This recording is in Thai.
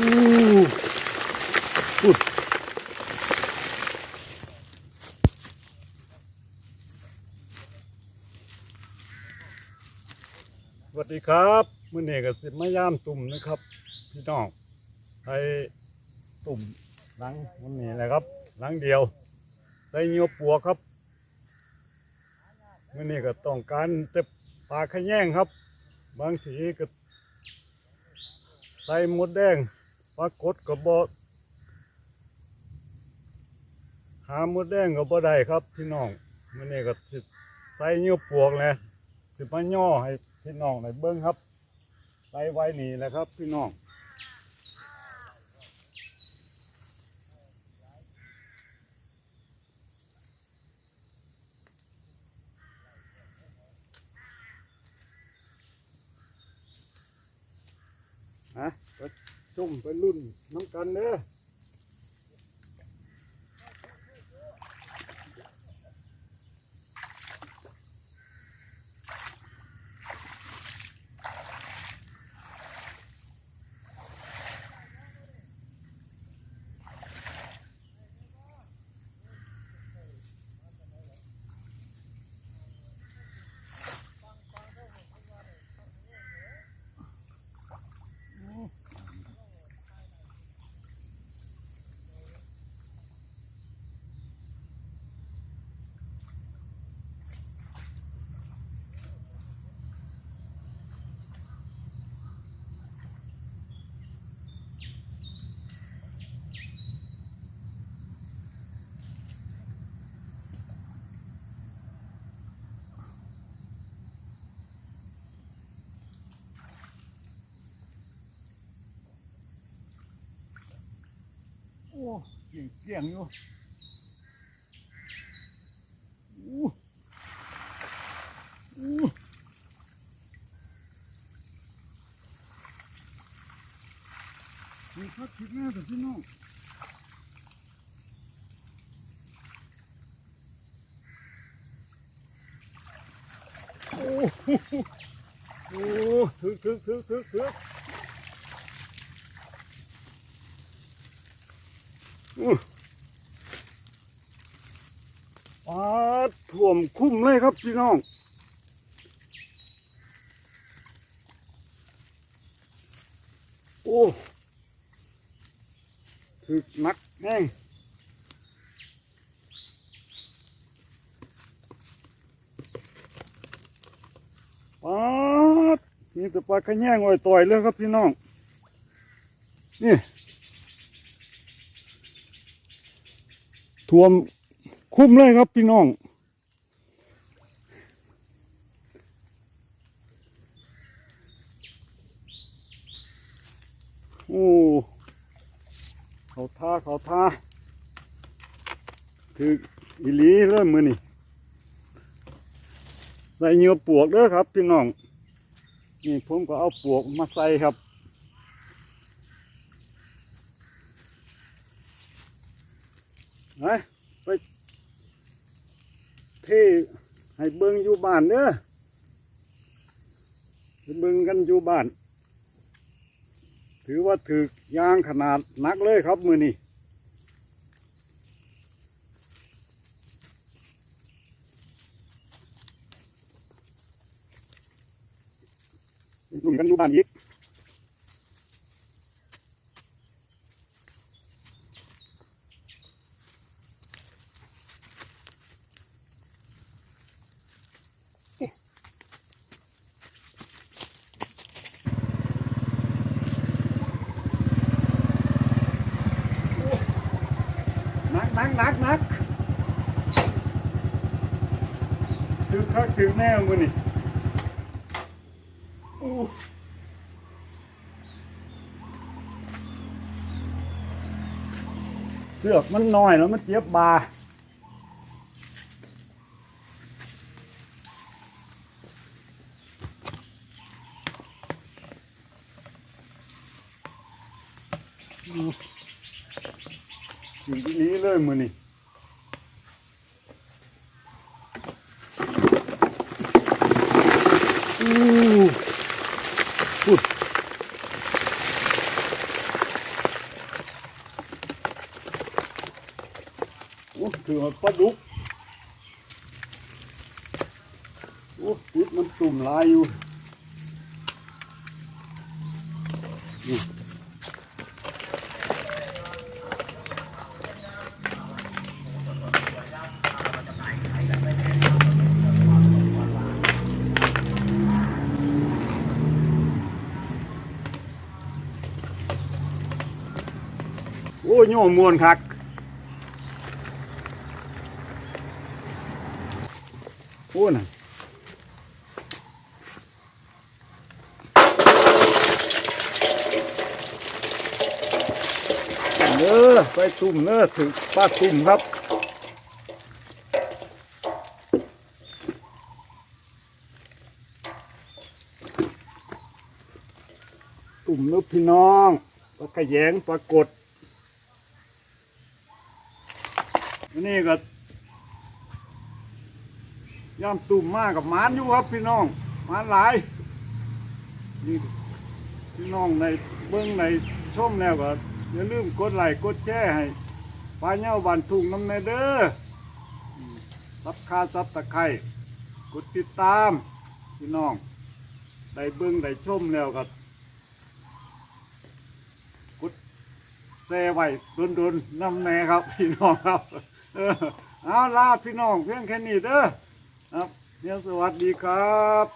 อู้สวัสดีครับมื่อนี้ก็สิมายามตุ่มนะครับ พี่น้องไอ้ตุ่มหลังมันนี่แหละครับหลังเดียวใส่เงียวปัวครับมื่อนี้ก็ต้องการจะปลาขะแยงครับ บางทีก็ใส่หมดแดง ปลากดก็บอหาหมดแดงก็บ่ได้ครับพี่น้องมื่อนี้ก็สิใส่เงียวปวกเลยสิมาย่อให้พี่น้องในเบิ้งครับใส่ไว้นี่แหละครับ พี่น้องฮะไป มไปรุ่นน้ำกันเด้อโอ้เกี่ยงเกี่ยงอยู่อู้อู้มีพักคิดแม่แต่พี่น้องโอ้โหโอ้ถึกถึกถึกถึกถึก ปาดถ่วมคุ้มเลยครับพี่น้องโอ้ถึกนักแน่ปาดนี่แต่ปลาขะแยงอ่อยต่อยเลยครับพี่น้อง นี่ ท่วมคุ้มเลยครับพี่น้อง โอ้เขาท่าเขาท่าคืออีลีเริ่มมือนี่ใส่เหงื่อปวกเด้อครับ พี่น้อง นี่ผมก็เอาปวกมาใส่ครับ ไปไปเทให้เบิ่งอยู่บ้านเด้อไปเบิ่งกันอยู่บ้าน ถือว่าถือยางขนาดนักเลยครับมือนี้ลุ่มกันอยู่บ้านอีก ห นักหนักหนักหนักถึงคักถึงแน่มือนี่อู้เสือกมันน้อยแล้วมันเจ็บบาิดนี้เลยมือนี่อู้พูดโอ้ถือปลาดุกโอ้ปุ๊บมันตุ่มลายอยู่ อ้ยโยมมวนคักโอ้น่ะเนื้อไปตุ่มเนื้อถึงป้าตุ่มครับตุ่มนึกพี่น้องปลากระแยงปลากด อันนี่ก็ย่ำตุ่มมากกับมานอยู่ครับพี่น้องมานหลายนี่พี่น้องในเบิ้องในชมแล้วก็อย่าลืมกดไลค์กดแชร์ให้ปลาเน่าบันทุ่งน้ำในเด้อซับคาซับตะไคร่กดติดตาม พี่น้องได้เบิ้องได้ชมแล้วก็กดแซ่ไว้โดนๆน้ำแน่ครับ พี่น้องครับ เออเอาลาพี่น้องเพียงแค่นี้เด้อครับเดี๋ยวสวัสดีครับ